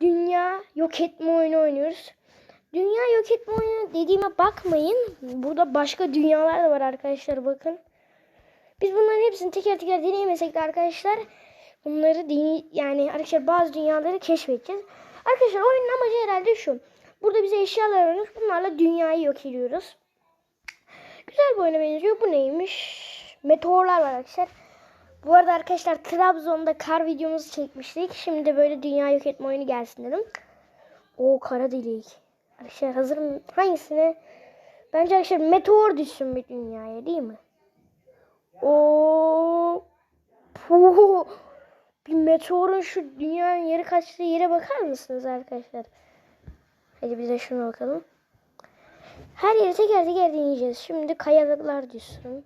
dünya yok etme oyunu oynuyoruz. Dünya yok etme oyunu dediğime bakmayın. Burada başka dünyalar da var arkadaşlar bakın. Biz bunların hepsini teker teker deneyemesek de arkadaşlar bunları deney yani arkadaşlar bazı dünyaları keşfedeceğiz. Arkadaşlar oyunun amacı herhalde şu. Burada bize eşyalar veriyoruz. Bunlarla dünyayı yok ediyoruz. Güzel bir oyuna benziyor. Bu neymiş? Meteorlar var arkadaşlar. Bu arada arkadaşlar Trabzon'da kar videomuzu çekmiştik. Şimdi böyle dünya yok etme oyunu gelsin dedim. O kara delik. Arkadaşlar hazır mı? Hangisine? Bence arkadaşlar meteor düşsün bir dünyaya değil mi? O Puh. Bir meteorun şu dünyanın yeri kaçtığı yere bakar mısınız arkadaşlar? Hadi bize şuna bakalım. Her yeri teker teker deneyeceğiz. Şimdi kayalıklar düşsün.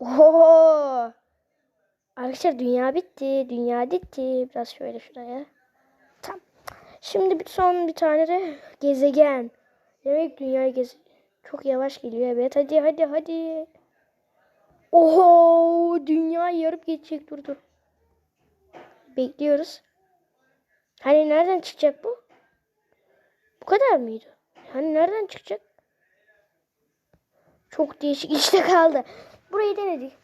Oho! Arkadaşlar dünya bitti. Dünya bitti. Biraz şöyle şuraya. Tamam. Şimdi bir son bir tane de gezegen. Demek dünya gez çok yavaş geliyor. Evet hadi hadi hadi. Oho! Dünya yarıp geçecek. Dur dur. Bekliyoruz. Hani nereden çıkacak bu? Bu kadar mıydı? Hani nereden çıkacak? Çok değişik işte kaldı. Burayı denedik.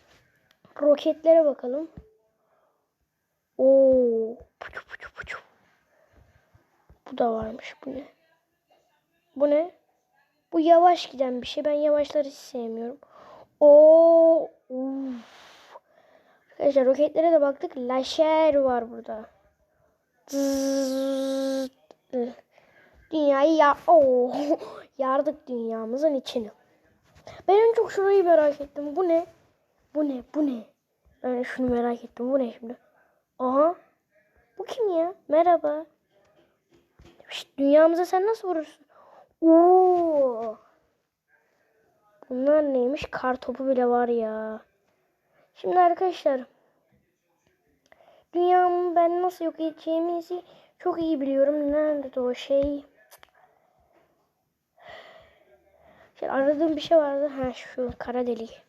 Roketlere bakalım. Oo. Puçu puçu puçu. Bu da varmış. Bu ne? Bu ne? Bu yavaş giden bir şey. Ben yavaşları hiç sevmiyorum. Oo. Uf. Arkadaşlar roketlere de baktık. Laşer var burada. Dünyayı ya Oo. yardık dünyamızın içini. Ben en çok şurayı merak ettim. Bu ne? Bu ne? Bu ne? Ben şunu merak ettim. Bu ne şimdi? Aha. Bu kim ya? Merhaba. Şşt, dünyamıza sen nasıl vurursun? Oo. Bunlar neymiş? Kar topu bile var ya. Şimdi arkadaşlar. Dünyamı ben nasıl yok edeceğimizi çok iyi biliyorum. Nerede o şey? Şey, aradığım bir şey vardı. Ha şu kara delik.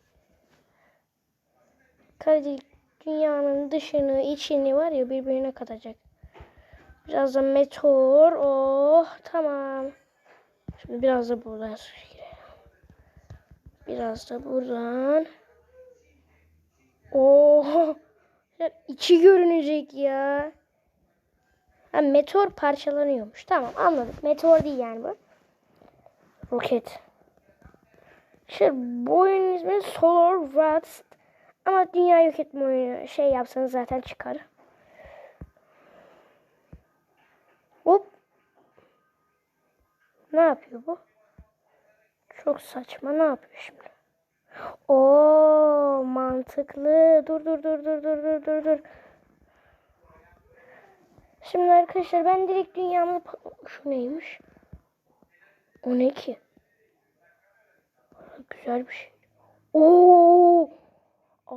Kara dünyanın dışını, içini var ya birbirine katacak. Biraz da meteor. Oh tamam. Şimdi biraz da buradan Biraz da buradan. Oh. içi görünecek ya. Ha, meteor parçalanıyormuş. Tamam anladık. Meteor değil yani bu. Roket. İşte bu oyunun ismi Solar Rats. Ama dünya yok etme oyunu şey yapsanız zaten çıkar. Hop. Ne yapıyor bu? Çok saçma. Ne yapıyor şimdi? Oo mantıklı. Dur dur dur dur dur dur dur dur. Şimdi arkadaşlar ben direkt dünyamı şu neymiş? O ne ki? Güzel bir şey. Oo!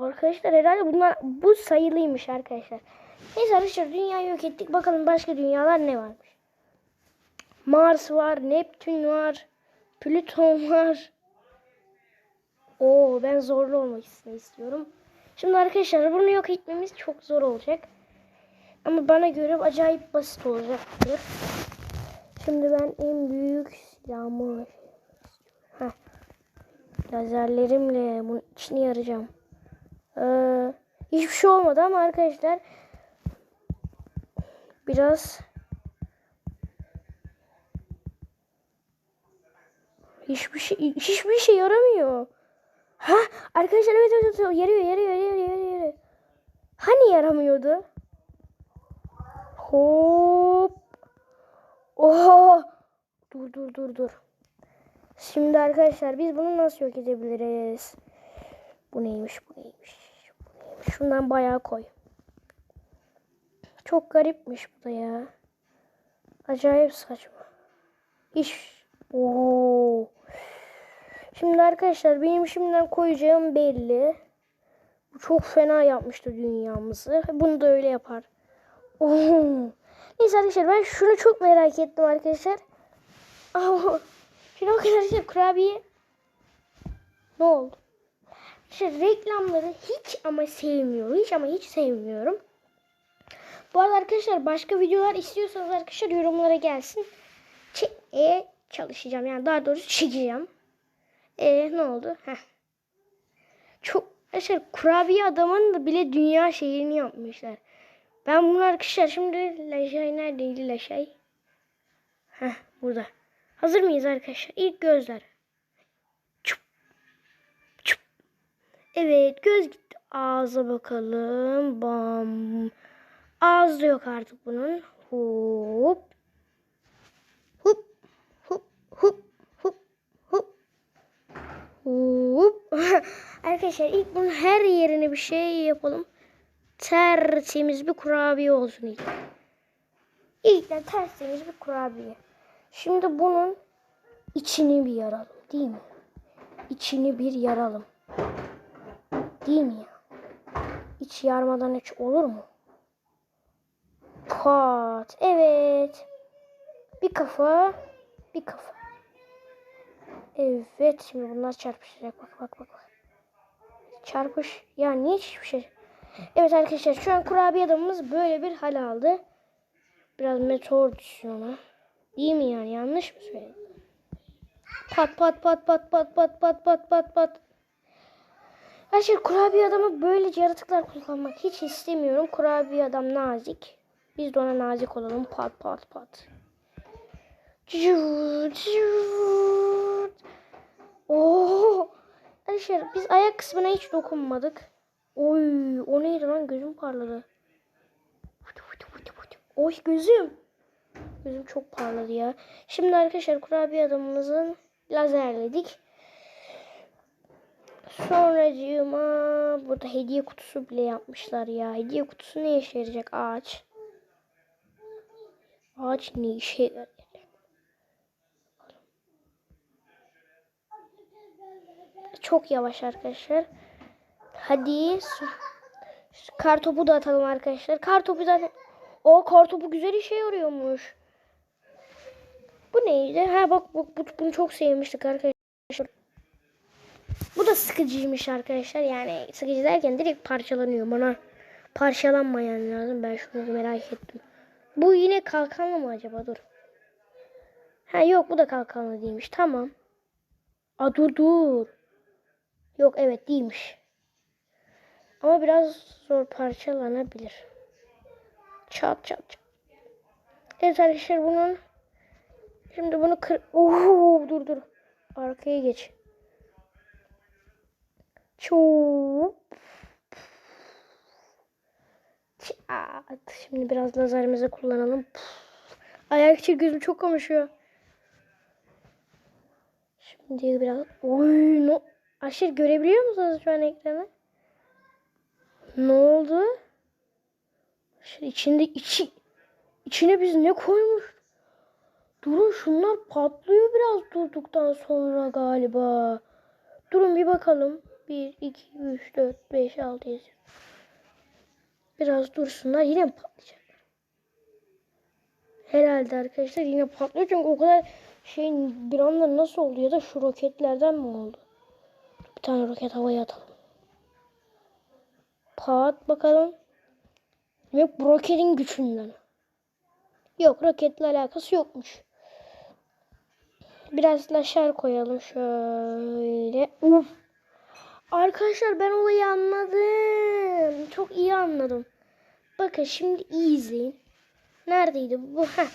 Arkadaşlar herhalde bunlar bu sayılıymış arkadaşlar. Neyse arkadaşlar dünyayı yok ettik. Bakalım başka dünyalar ne varmış. Mars var, Neptün var, Plüton var. Oo ben zorlu olmak istiyorum. Şimdi arkadaşlar bunu yok etmemiz çok zor olacak. Ama bana göre acayip basit olacaktır. Şimdi ben en büyük silahımı Heh. Lazerlerimle bunun içini yarayacağım. Ee, hiçbir şey olmadı ama arkadaşlar biraz hiçbir şey hiçbir şey yaramıyor. Ha arkadaşlar evet evet, evet yarıyor yarıyor yarıyor yarıyor yarıyor. Hani yaramıyordu? Hop. Oha. Dur dur dur dur. Şimdi arkadaşlar biz bunu nasıl yok edebiliriz? Bu neymiş bu neymiş? Şundan bayağı koy. Çok garipmiş bu da ya. Acayip saçma. İş. Oo. Şimdi arkadaşlar benim şimdiden koyacağım belli. Bu çok fena yapmıştı dünyamızı. Bunu da öyle yapar. Oo. Neyse arkadaşlar ben şunu çok merak ettim arkadaşlar. Ama şimdi arkadaşlar kurabiye ne oldu? İşte reklamları hiç ama sevmiyorum. Hiç ama hiç sevmiyorum. Bu arada arkadaşlar başka videolar istiyorsanız arkadaşlar yorumlara gelsin. Çekmeye çalışacağım. Yani daha doğrusu çekeceğim. E ne oldu? Heh. Çok arkadaşlar kurabiye adamın da bile dünya şehrini yapmışlar. Ben bunu arkadaşlar şimdi Laşay neredeydi Laşay? Heh burada. Hazır mıyız arkadaşlar? İlk gözler. Evet göz gitti. Ağza bakalım. Bam. Ağzı yok artık bunun. Hop. Hop. Hop. Hop. Hop. Hop. Hop. Arkadaşlar ilk bunun her yerine bir şey yapalım. Tertemiz bir kurabiye olsun ilk. İlkten tertemiz bir kurabiye. Şimdi bunun içini bir yaralım değil mi? İçini bir yaralım. Değil mi ya? İç yarmadan hiç olur mu? Pat. Evet. Bir kafa. Bir kafa. Evet. Şimdi bunlar çarpışacak. Bak bak bak. bak. Çarpış. Ya niye hiçbir şey? Evet arkadaşlar şu an kurabiye adamımız böyle bir hal aldı. Biraz meteor düşsün ona. Değil mi yani? Yanlış mı söyledim? Pat pat pat pat pat pat pat pat pat pat. Arkadaşlar kurabiye adamı böylece yaratıklar kullanmak hiç istemiyorum. Kurabiye adam nazik. Biz de ona nazik olalım. Pat pat pat. Oo. Arkadaşlar biz ayak kısmına hiç dokunmadık. Oy, o neydi lan gözüm parladı. Oy gözüm. Gözüm çok parladı ya. Şimdi arkadaşlar kurabiye adamımızın lazerledik. Sonracığıma burada hediye kutusu bile yapmışlar ya. Hediye kutusu ne işe yarayacak? Ağaç. Ağaç ne işe yarayacak? Çok yavaş arkadaşlar. Hadi. Kar topu da atalım arkadaşlar. Kar topu zaten... O kar topu güzel işe yarıyormuş. Bu neydi? Ha bak bu, bunu çok sevmiştik arkadaşlar. Bu da sıkıcıymış arkadaşlar. Yani sıkıcı derken direkt parçalanıyor. Bana parçalanmayan lazım. Ben şunu merak ettim. Bu yine kalkanlı mı acaba? Dur. Ha yok bu da kalkanlı değilmiş. Tamam. A dur dur. Yok evet değilmiş. Ama biraz zor parçalanabilir. Çat çat çat. Evet arkadaşlar bunun şimdi bunu kır... Oo, dur dur. Arkaya geç. Çok. Çat. Şimdi biraz lazerimizi kullanalım. Ayak içi gözüm çok konuşuyor. Şimdi biraz... Oy, no... Aşır görebiliyor musunuz şu an ekranı? Ne oldu? Aşır içinde içi... içine biz ne koymuş? Durun şunlar patlıyor biraz durduktan sonra galiba. Durun bir bakalım. 1, 2, 3, 4, 5, 6, 7. Biraz dursunlar yine mi patlayacaklar? Herhalde arkadaşlar yine patlıyor çünkü o kadar şey bir anda nasıl oldu ya da şu roketlerden mi oldu? Bir tane roket havaya atalım. Pat bakalım. Demek bu roketin gücünden. Yok roketle alakası yokmuş. Biraz laşer koyalım şöyle. Uf. Arkadaşlar ben olayı anladım. Çok iyi anladım. Bakın şimdi iyi izleyin. Neredeydi bu? Heh.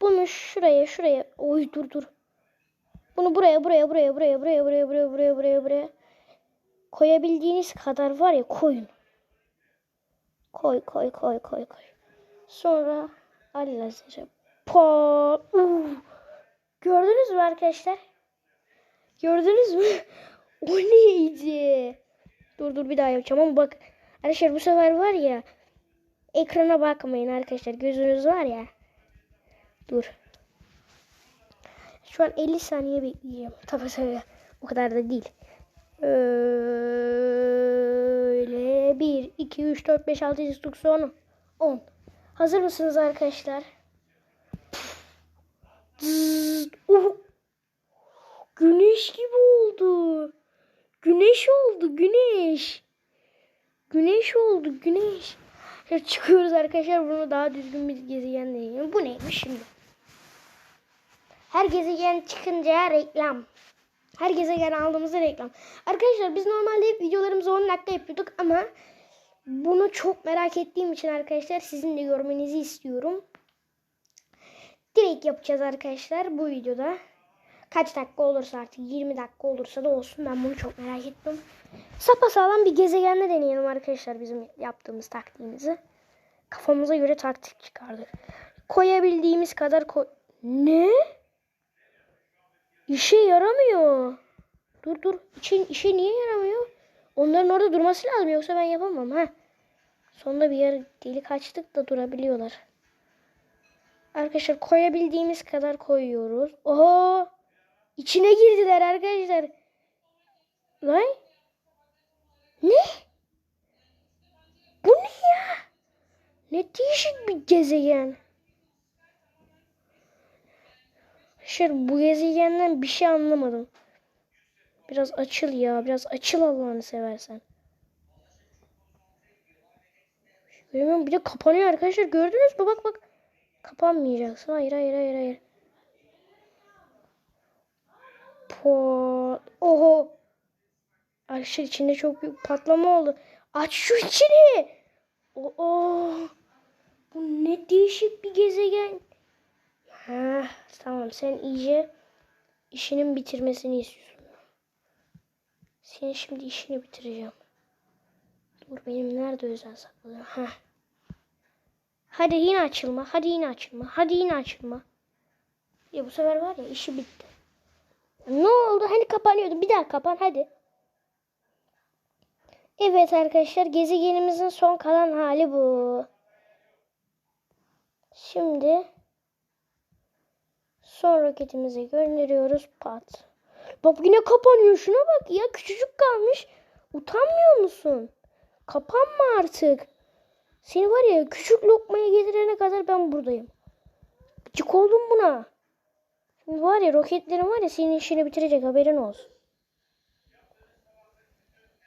Bunu şuraya şuraya. Oy dur dur. Bunu buraya buraya buraya buraya buraya buraya buraya buraya buraya buraya. Koyabildiğiniz kadar var ya koyun. Koy koy koy koy koy. Sonra al lazeri. Uf. Gördünüz mü arkadaşlar? Gördünüz mü? O neydi? Dur dur bir daha yapacağım ama bak. Arkadaşlar bu sefer var ya. Ekrana bakmayın arkadaşlar. Gözünüz var ya. Dur. Şu an 50 saniye bekleyeceğim. Tabii tabii. O kadar da değil. Öyle. 1, 2, 3, 4, 5, 6, 7, 9, 10. 10. Hazır mısınız arkadaşlar? Uh. Güneş gibi oldu. Güneş oldu güneş. Güneş oldu güneş. Şöyle çıkıyoruz arkadaşlar. Bunu daha düzgün bir gezegen deneyelim. Bu neymiş şimdi? Her gezegen çıkınca reklam. Her gezegen aldığımızda reklam. Arkadaşlar biz normalde hep videolarımızı 10 dakika yapıyorduk ama bunu çok merak ettiğim için arkadaşlar sizin de görmenizi istiyorum. Direkt yapacağız arkadaşlar bu videoda. Kaç dakika olursa artık 20 dakika olursa da olsun ben bunu çok merak ettim. Sapasağlam bir gezegende deneyelim arkadaşlar bizim yaptığımız taktiğimizi. Kafamıza göre taktik çıkardık. Koyabildiğimiz kadar koy... Ne? İşe yaramıyor. Dur dur. İçin, işe niye yaramıyor? Onların orada durması lazım yoksa ben yapamam ha. Sonunda bir yer delik açtık da durabiliyorlar. Arkadaşlar koyabildiğimiz kadar koyuyoruz. Oho! İçine girdiler arkadaşlar. Lan? Ne? Bu ne ya? Ne değişik bir gezegen. Arkadaşlar bu gezegenden bir şey anlamadım. Biraz açıl ya. Biraz açıl Allah'ını seversen. Göremiyorum. Bir de kapanıyor arkadaşlar. Gördünüz mü? Bak bak. Kapanmayacaksın. Hayır hayır hayır hayır. Po. Oho. Arkadaşlar içinde çok büyük patlama oldu. Aç şu içini. Oo. Bu ne değişik bir gezegen. Ha, tamam sen iyice işinin bitirmesini istiyorsun. Senin şimdi işini bitireceğim. Dur benim nerede özel sakladığım? Ha. Hadi yine açılma. Hadi yine açılma. Hadi yine açılma. Ya bu sefer var ya işi bitti. Ne oldu? Hani kapanıyordu. Bir daha kapan hadi. Evet arkadaşlar gezegenimizin son kalan hali bu. Şimdi son roketimize gönderiyoruz. Pat. Bak yine kapanıyor. Şuna bak ya küçücük kalmış. Utanmıyor musun? Kapanma artık. Seni var ya küçük lokmaya getirene kadar ben buradayım. Gıcık oldum buna. Var ya roketlerin var ya senin işini bitirecek haberin olsun.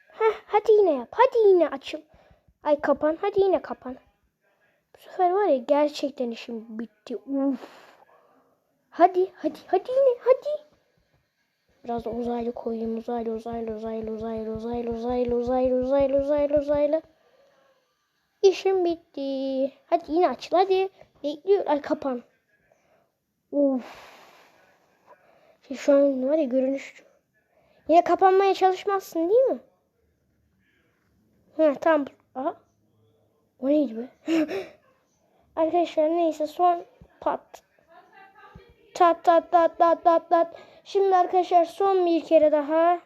Heh, hadi yine yap. Hadi yine açıl. Ay kapan. Hadi yine kapan. Bu sefer var ya gerçekten işim bitti. Uf. Hadi hadi hadi yine hadi. Biraz uzaylı koyayım. Uzaylı uzaylı uzaylı uzaylı uzaylı uzaylı uzaylı uzaylı uzaylı uzaylı. İşim bitti. Hadi yine açıl hadi. Bekliyor. Ay kapan. Uf. Şu an var ya görünüş. Yine kapanmaya çalışmazsın değil mi? He tamam. Aha. O neydi be? Arkadaşlar neyse son pat. Tat tat tat tat tat tat. Şimdi arkadaşlar son bir kere daha.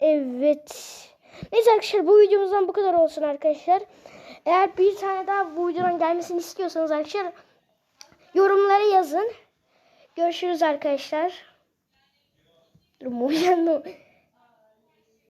Evet. Neyse arkadaşlar bu videomuzdan bu kadar olsun arkadaşlar. Eğer bir tane daha bu videodan gelmesini istiyorsanız arkadaşlar yorumlara yazın. Görüşürüz arkadaşlar. 榴莲呢？